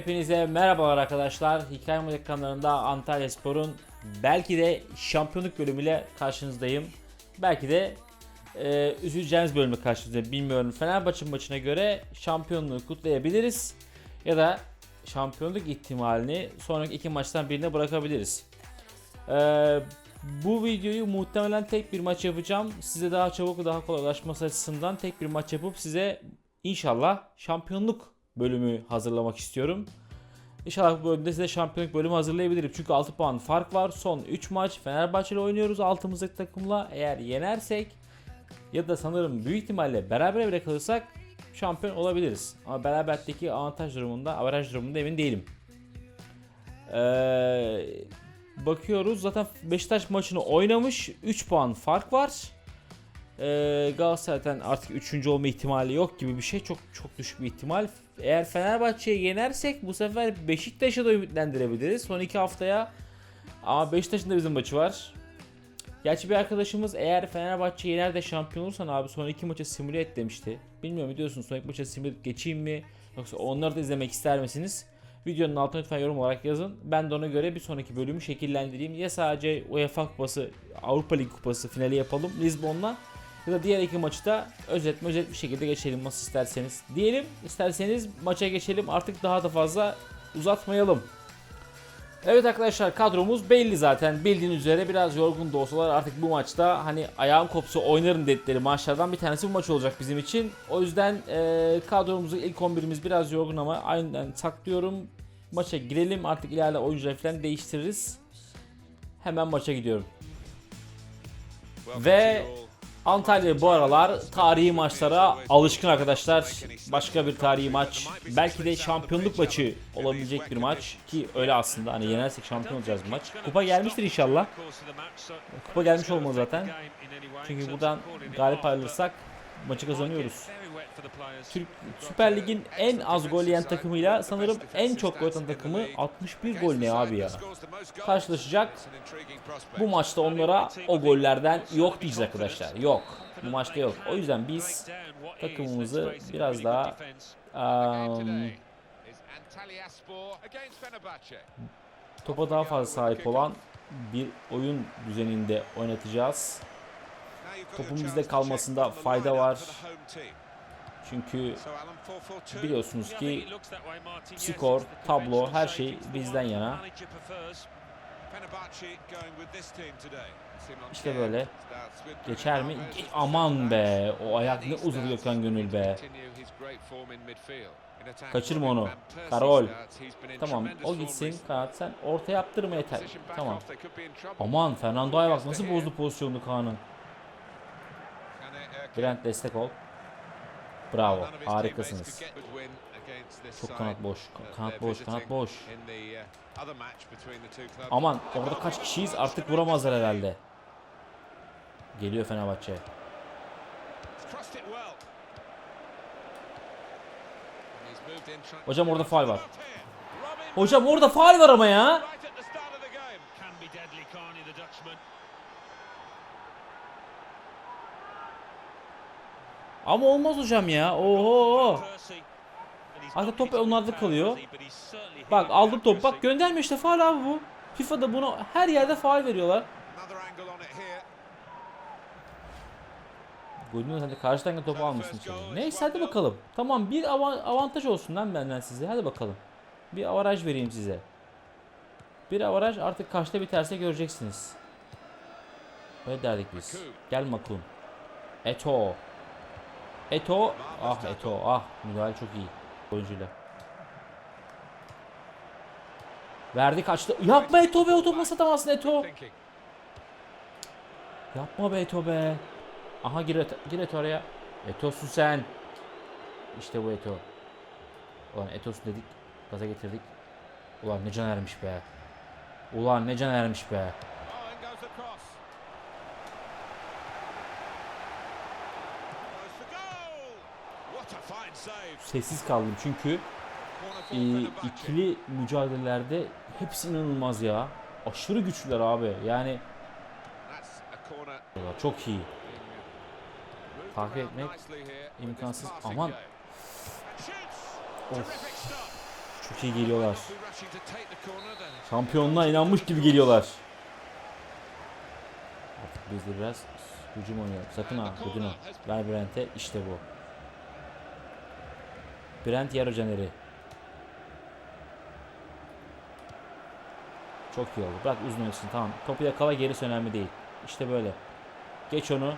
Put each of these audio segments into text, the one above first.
Hepinize merhabalar arkadaşlar. Hikaye Model kanalında Antalya Spor'un belki de şampiyonluk bölümüyle karşınızdayım. Belki de e, üzüleceğiniz bölümü karşınızda bilmiyorum. Fenerbahçe maçına göre şampiyonluğu kutlayabiliriz. Ya da şampiyonluk ihtimalini sonraki iki maçtan birine bırakabiliriz. E, bu videoyu muhtemelen tek bir maç yapacağım. Size daha çabuk daha kolay ulaşması açısından tek bir maç yapıp size inşallah şampiyonluk bölümü hazırlamak istiyorum. İnşallah bu bölümde size şampiyonluk bölümü hazırlayabilirim. Çünkü 6 puan fark var. Son 3 maç Fenerbahçe ile oynuyoruz altımızdaki takımla. Eğer yenersek ya da sanırım büyük ihtimalle beraber bile kalırsak şampiyon olabiliriz. Ama beraberlikteki avantaj durumunda, averaj durumunda emin değilim. Ee, bakıyoruz zaten Beşiktaş maçını oynamış. 3 puan fark var. Ee, Galatasaray'dan artık 3. olma ihtimali yok gibi bir şey. Çok çok düşük bir ihtimal. Eğer Fenerbahçe'yi yenersek bu sefer Beşiktaş'ı da ümitlendirebiliriz. Son 2 haftaya. Ama Beşiktaş'ın da bizim maçı var. Gerçi bir arkadaşımız eğer Fenerbahçe yener de şampiyon olursan abi son iki maça simüle et demişti. Bilmiyorum biliyorsunuz son iki maça simüle geçeyim mi? Yoksa onları da izlemek ister misiniz? Videonun altına lütfen yorum olarak yazın. Ben de ona göre bir sonraki bölümü şekillendireyim. Ya sadece UEFA Kupası, Avrupa Ligi Kupası finali yapalım Lisbon'la. Ya da diğer iki maçı da özet özet bir şekilde geçelim nasıl isterseniz. Diyelim isterseniz maça geçelim artık daha da fazla uzatmayalım. Evet arkadaşlar kadromuz belli zaten bildiğiniz üzere biraz yorgun da olsalar artık bu maçta hani ayağım kopsa oynarım dedikleri maçlardan bir tanesi bu maç olacak bizim için. O yüzden e, kadromuzu ilk 11'imiz biraz yorgun ama aynen saklıyorum. Maça girelim artık ileride oyuncuları falan değiştiririz. Hemen maça gidiyorum. Ve Antalya bu aralar tarihi maçlara alışkın arkadaşlar. Başka bir tarihi maç. Belki de şampiyonluk maçı olabilecek bir maç. Ki öyle aslında hani yenersek şampiyon olacağız bu maç. Kupa gelmiştir inşallah. Kupa gelmiş olmalı zaten. Çünkü buradan galip ayrılırsak maçı kazanıyoruz. Türk Süper Lig'in en az gol yiyen takımıyla sanırım en çok gol atan takımı 61 gol ne abi ya. Karşılaşacak. Bu maçta onlara o gollerden yok diyeceğiz arkadaşlar. Yok. Bu maçta yok. O yüzden biz takımımızı biraz daha um, topa daha fazla sahip olan bir oyun düzeninde oynatacağız. Topun bizde kalmasında fayda var. Çünkü biliyorsunuz ki skor, tablo her şey bizden yana. İşte böyle. Geçer mi? Ge- Aman be. O ayak ne uzadı Gökhan Gönül be. Kaçırma onu. Karol. Tamam o gitsin kanat sen orta yaptırma yeter. Tamam. Aman Fernando'ya bak nasıl bozdu pozisyonunu Kaan'ın. Brent destek ol. Bravo. Harikasınız. Çok kanat boş. Kanat boş. Kanat boş. Aman orada kaç kişiyiz artık vuramazlar herhalde. Geliyor Fenerbahçe. Hocam orada faul var. Hocam orada faul var ama ya. Ama olmaz hocam ya. Oho. Artık top onlarda kalıyor. Bak aldım top. Bak gönderme işte faul abi bu. FIFA'da bunu her yerde faul veriyorlar. Golünü hadi karşıdan da topu almışsın içeri. Neyse hadi bakalım. Tamam bir ava- avantaj olsun lan benden size. Hadi bakalım. Bir avaraj vereyim size. Bir avaraj artık kaçta biterse göreceksiniz. Öyle derdik biz. Gel Makun. Eto. Eto. Ah Eto. Ah müdahale çok iyi. Oyuncuyla. Verdi kaçtı. Yapma Eto be o topu nasıl atamazsın Eto. Yapma be Eto be. Aha gir, Eto, gir Eto oraya. Eto'sun sen. İşte bu Eto. Ulan Eto'sun dedik. Gaza getirdik. Ulan ne can ermiş be. Ulan ne can ermiş be. Sessiz kaldım çünkü e, ikili mücadelelerde hepsi inanılmaz ya. Aşırı güçlüler abi. Yani çok iyi. Takip etmek imkansız. Aman. Of. Çok iyi geliyorlar. Şampiyonluğa inanmış gibi geliyorlar. Artık biz de biraz hücum oynuyoruz. Sakın ha Godinho. Ver Brent'e işte bu. Brent yer. Çok iyi oldu. Bırak uzun olsun tamam. Topu yakala gerisi önemli değil. İşte böyle. Geç onu.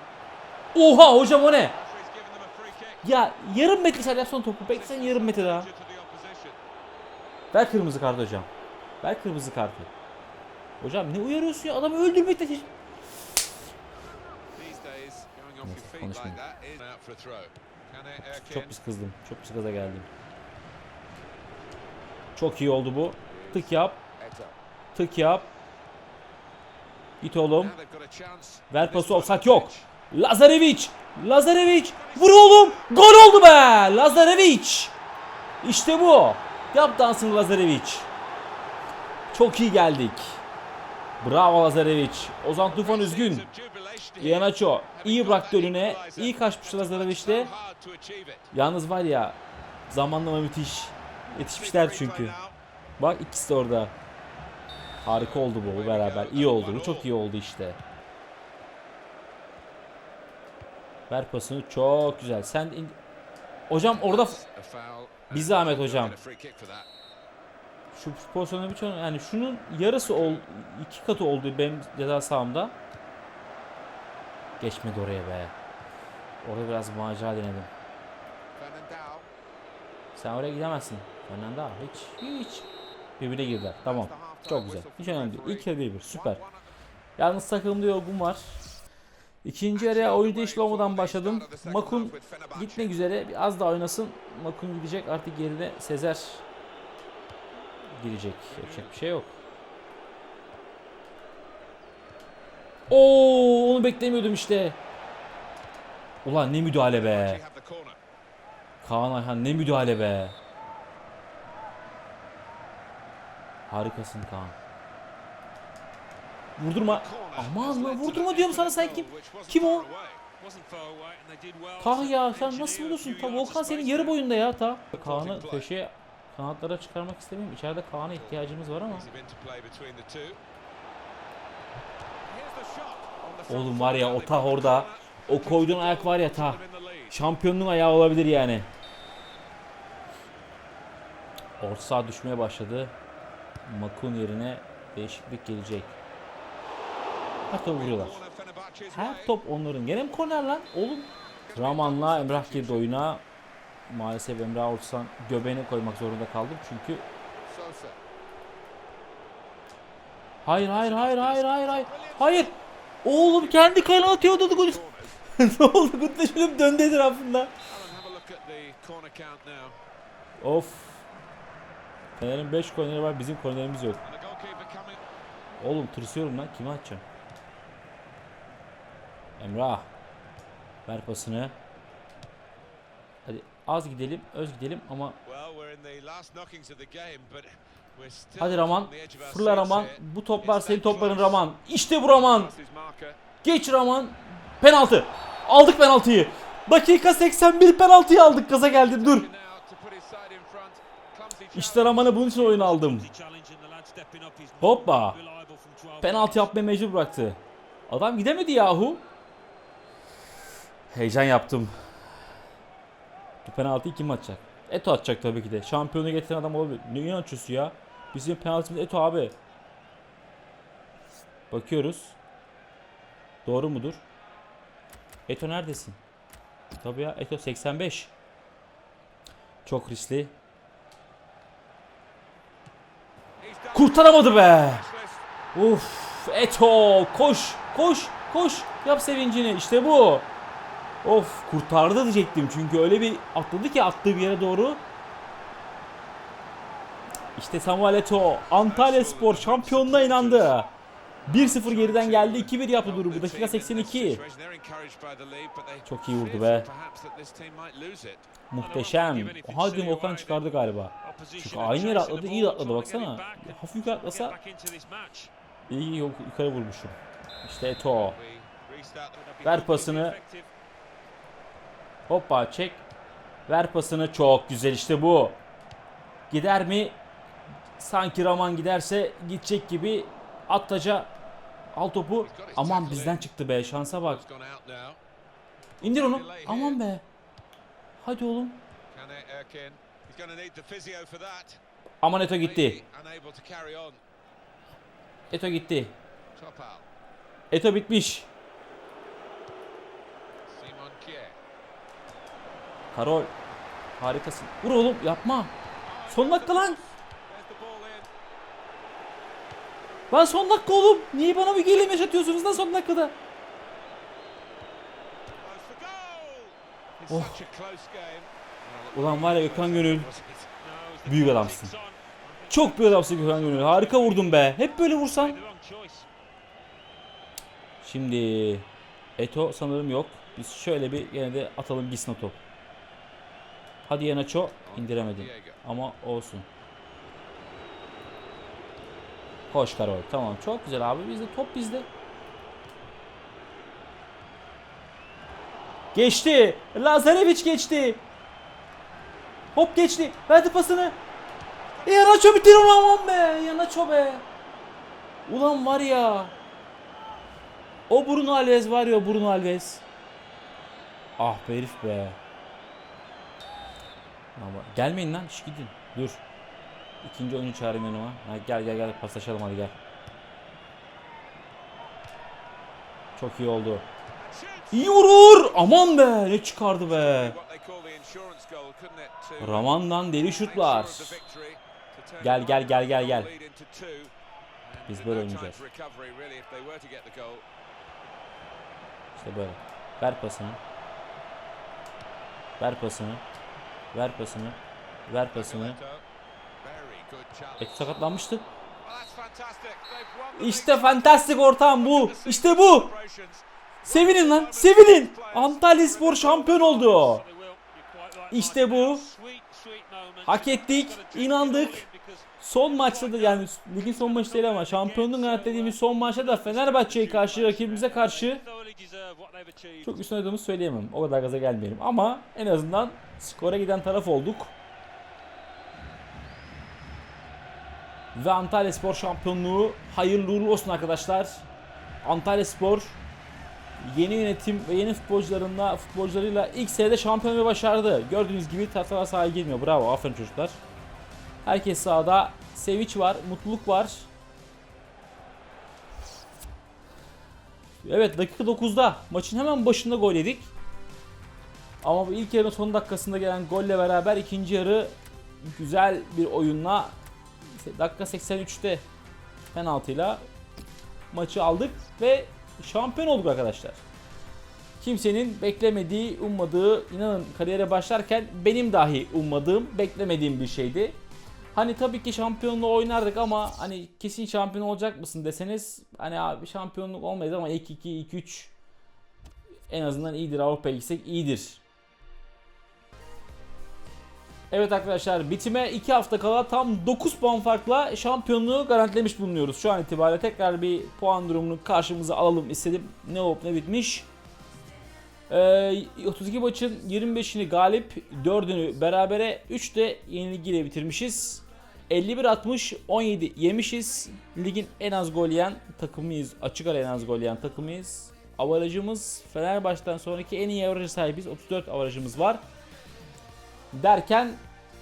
Oha hocam o ne? Ya yarım metre sen yapsana topu. Beklesen yarım metre daha. Ver kırmızı kart hocam. Ver kırmızı kartı. Hocam ne uyarıyorsun ya? Adamı öldürmekle teş- konuşmayayım. Çok pis kızdım. Çok pis gaza geldim. Çok iyi oldu bu. Tık yap. Tık yap. Git oğlum. Ver pası olsak yok. Lazarevic. Lazarevic. Vur oğlum. Gol oldu be. Lazarevic. İşte bu. Yap dansını Lazarevic. Çok iyi geldik. Bravo Lazarevic. Ozan Tufan üzgün. Iheanacho iyi bıraktı önüne. İyi kaçmış Lazarevic de. Yalnız var ya zamanlama müthiş. Yetişmişler çünkü. Bak ikisi de orada. Harika oldu bu, beraber. İyi oldu. Bu çok iyi oldu işte. Ver pasını çok güzel. Sen in- Hocam orada bir zahmet hocam. Şu pozisyonu bir. Yani şunun yarısı ol iki katı oldu benim ceza sahamda. Geçmedi oraya be. Orada biraz macera denedim. Sen oraya gidemezsin. Fernanda hiç hiç. Birbirine girdiler. Tamam. Çok güzel. Hiç önemli değil. İlk yarı 1-1. Süper. Yalnız takımda yorgun var. İkinci yarıya oyun değişikliği olmadan başladım. Makun gitmek üzere. Bir az daha oynasın. Makun gidecek. Artık geride Sezer girecek. Yapacak bir şey yok. Oo, onu beklemiyordum işte. Ulan ne müdahale be. Kaan Ayhan ne müdahale be. Harikasın Kaan. Vurdurma. Aman lan vurdurma diyorum sana sen kim? Kim o? Kah ya sen nasıl vuruyorsun? Ta Volkan senin yarı boyunda ya ta. Kaan'ı köşeye kanatlara çıkarmak istemiyorum. İçeride Kaan'a ihtiyacımız var ama. Oğlum var ya o ta orada. O koyduğun ayak var ya ta. Şampiyonluğun ayağı olabilir yani. Orta saha düşmeye başladı. Makun yerine değişiklik gelecek. Her top vuruyorlar. Her top onların. Gene mi korner lan? Oğlum. Raman'la Emrah girdi oyuna. Maalesef Emrah Orsan göbeğine koymak zorunda kaldım çünkü Hayır hayır hayır hayır hayır hayır. Hayır. Oğlum kendi kayına atıyordu da gol. ne oldu? Gutlaşılıp döndü etrafında. Of. Fener'in 5 korneri var bizim kornerimiz yok. Oğlum tırsıyorum lan kime atacağım? Emrah. Ver pasını. Hadi az gidelim, öz gidelim ama hadi Raman. Fırla Raman. Bu toplar senin topların Raman. İşte bu Raman. Geç Raman. Penaltı. Aldık penaltıyı. Dakika 81 penaltıyı aldık. Gaza geldim. Dur. İşte Raman'ı bunun için oyun aldım. Hoppa. Penaltı yapmaya mecbur bıraktı. Adam gidemedi yahu. Heyecan yaptım. Bu penaltıyı kim atacak? Eto atacak tabii ki de. Şampiyonu getiren adam olabilir. Ne inançosu ya? Bizim penaltımız Eto abi. Bakıyoruz. Doğru mudur? Eto neredesin? Tabii ya Eto 85. Çok riskli. Kurtaramadı be. Uf, Eto koş, koş, koş. Yap sevincini. İşte bu. Of, kurtardı diyecektim çünkü öyle bir atladı ki attığı bir yere doğru. İşte Samuel Eto, Antalya Spor şampiyonluğa inandı. 1-0 geriden geldi, 2-1 yaptı durumu. Dakika 82. Çok iyi vurdu be. Muhteşem. Hadi Volkan çıkardı galiba. Çünkü aynı yere atladı, iyi atladı baksana. Hafif yukarı atlasa iyi yok yukarı vurmuşum. İşte Eto. Ver pasını. Hoppa çek. Ver pasını çok güzel işte bu. Gider mi? Sanki Raman giderse gidecek gibi Attaca al topu. Aman bizden çıktı be şansa bak. İndir onu. Aman be. Hadi oğlum. Aman Eto gitti. Eto gitti. Eto bitmiş. Karol. Harikasın. Vur oğlum yapma. Son dakika lan. Lan son dakika oğlum. Niye bana bir gelemeş atıyorsunuz lan son dakikada? Oh. Ulan var ya Gökhan Gönül. Büyük adamsın. Çok büyük adamsın Gökhan Gönül. Harika vurdun be. Hep böyle vursan. Şimdi Eto sanırım yok. Biz şöyle bir yine de atalım gitsin o top. Hadi Yanaço indiremedin. Ama olsun. Koş Karol. Tamam çok güzel abi. Bizde top bizde. Geçti. Lazarevic geçti. Hop geçti. Verdi pasını. E, Yanaço bitir aman be. Yanaço be. Ulan var ya. O Bruno Alves var ya Bruno Alves. Ah be herif be. Ama gelmeyin lan şş gidin. Dur. İkinci oyuncu çağırayım yanıma. Ha, gel gel gel paslaşalım hadi gel. Çok iyi oldu. İyi vurur. Aman be ne çıkardı be. Raman'dan deli şutlar. Gel gel gel gel gel. Biz böyle oynayacağız. İşte böyle. Ver pasını. Ver pasını. Ver pasını. Ver pasını. Eki sakatlanmıştı. İşte fantastik ortam bu. İşte bu. Sevinin lan. Sevinin. Antalya Spor şampiyon oldu. İşte bu. Hak ettik. inandık. Son maçta da yani ligin son maçı değil ama şampiyonluğun garantilediğimiz son maçta da Fenerbahçe'ye karşı rakibimize karşı çok üstüne oynadığımı söyleyemem. O kadar gaza gelmeyelim ama en azından skora giden taraf olduk. Ve Antalya Spor şampiyonluğu hayırlı uğurlu olsun arkadaşlar. Antalya Spor yeni yönetim ve yeni futbolcularıyla futbolcularıyla ilk senede şampiyonluğu başardı. Gördüğünüz gibi taraftar sahaya girmiyor. Bravo. Aferin çocuklar. Herkes sahada. Sevinç var, mutluluk var. Evet dakika 9'da maçın hemen başında gol yedik. Ama ilk yarının son dakikasında gelen golle beraber ikinci yarı güzel bir oyunla dakika 83'te penaltıyla maçı aldık ve şampiyon olduk arkadaşlar. Kimsenin beklemediği, ummadığı, inanın kariyere başlarken benim dahi ummadığım, beklemediğim bir şeydi. Hani tabii ki şampiyonluğu oynardık ama hani kesin şampiyon olacak mısın deseniz hani abi şampiyonluk olmayız ama ilk 2 ilk 3 en azından iyidir Avrupa'ya gitsek iyidir. Evet arkadaşlar bitime 2 hafta kala tam 9 puan farkla şampiyonluğu garantilemiş bulunuyoruz. Şu an itibariyle tekrar bir puan durumunu karşımıza alalım istedim. Ne olup ne bitmiş. Ee, 32 maçın 25'ini galip, 4'ünü berabere, 3 de yenilgiyle bitirmişiz. 51-60, 17 yemişiz. Ligin en az gol yiyen takımıyız. Açık ara en az gol yiyen takımıyız. Avarajımız Fenerbahçe'den sonraki en iyi avarajı sahibiz. 34 avarajımız var. Derken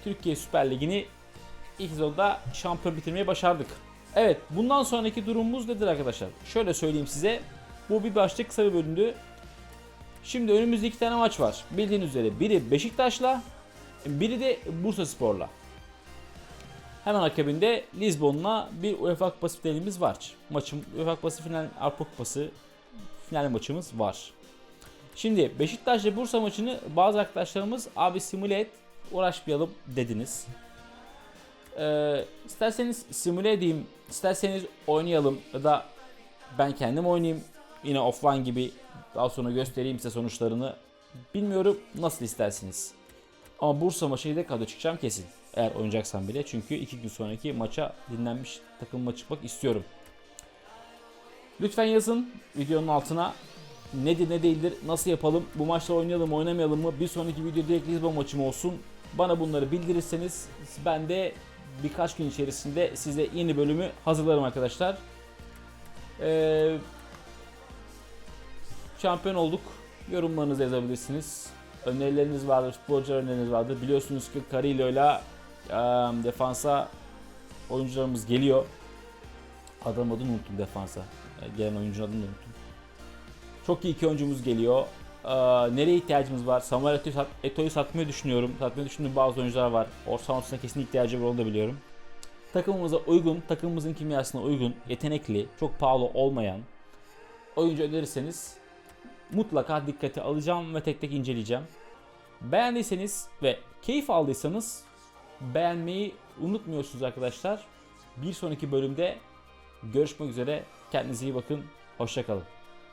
Türkiye Süper Ligi'ni ilk sezonda şampiyon bitirmeyi başardık. Evet bundan sonraki durumumuz nedir arkadaşlar? Şöyle söyleyeyim size. Bu bir başlık kısa bir bölümdü. Şimdi önümüzde iki tane maç var. Bildiğiniz üzere biri Beşiktaş'la, biri de Bursa Spor'la. Hemen akabinde Lisbon'la bir UEFA Kupası finalimiz var. Maçım UEFA Kupası final Avrupa Kupası final maçımız var. Şimdi Beşiktaş'la Bursa maçını bazı arkadaşlarımız abi simüle et uğraşmayalım dediniz. Ee, isterseniz simüle edeyim, isterseniz oynayalım ya da ben kendim oynayayım yine offline gibi daha sonra göstereyim size sonuçlarını. Bilmiyorum nasıl istersiniz. Ama Bursa maçı da kadro çıkacağım kesin. Eğer oynayacaksam bile çünkü iki gün sonraki maça dinlenmiş takımıma çıkmak istiyorum. Lütfen yazın videonun altına nedir ne değildir, nasıl yapalım, bu maçta oynayalım oynamayalım mı, bir sonraki video direkt Lisbon maçı mı olsun. Bana bunları bildirirseniz ben de birkaç gün içerisinde size yeni bölümü hazırlarım arkadaşlar. Ee, şampiyon olduk. Yorumlarınızı yazabilirsiniz. Önerileriniz vardır, futbolcu önerileriniz vardır. Biliyorsunuz ki Carillo'yla e, defansa oyuncularımız geliyor. Adam adını unuttum defansa. Gelen oyuncunun adını unuttum. Çok iyi iki oyuncumuz geliyor. Ee, nereye ihtiyacımız var? Samuel Eto'yu, sat, Eto'yu satmayı düşünüyorum. Satmayı düşündüğüm bazı oyuncular var. Orta Sahan'ın kesin ihtiyacı var onu da biliyorum. Takımımıza uygun, takımımızın kimyasına uygun, yetenekli, çok pahalı olmayan oyuncu önerirseniz mutlaka dikkate alacağım ve tek tek inceleyeceğim. Beğendiyseniz ve keyif aldıysanız beğenmeyi unutmuyorsunuz arkadaşlar. Bir sonraki bölümde görüşmek üzere. Kendinize iyi bakın. Hoşçakalın.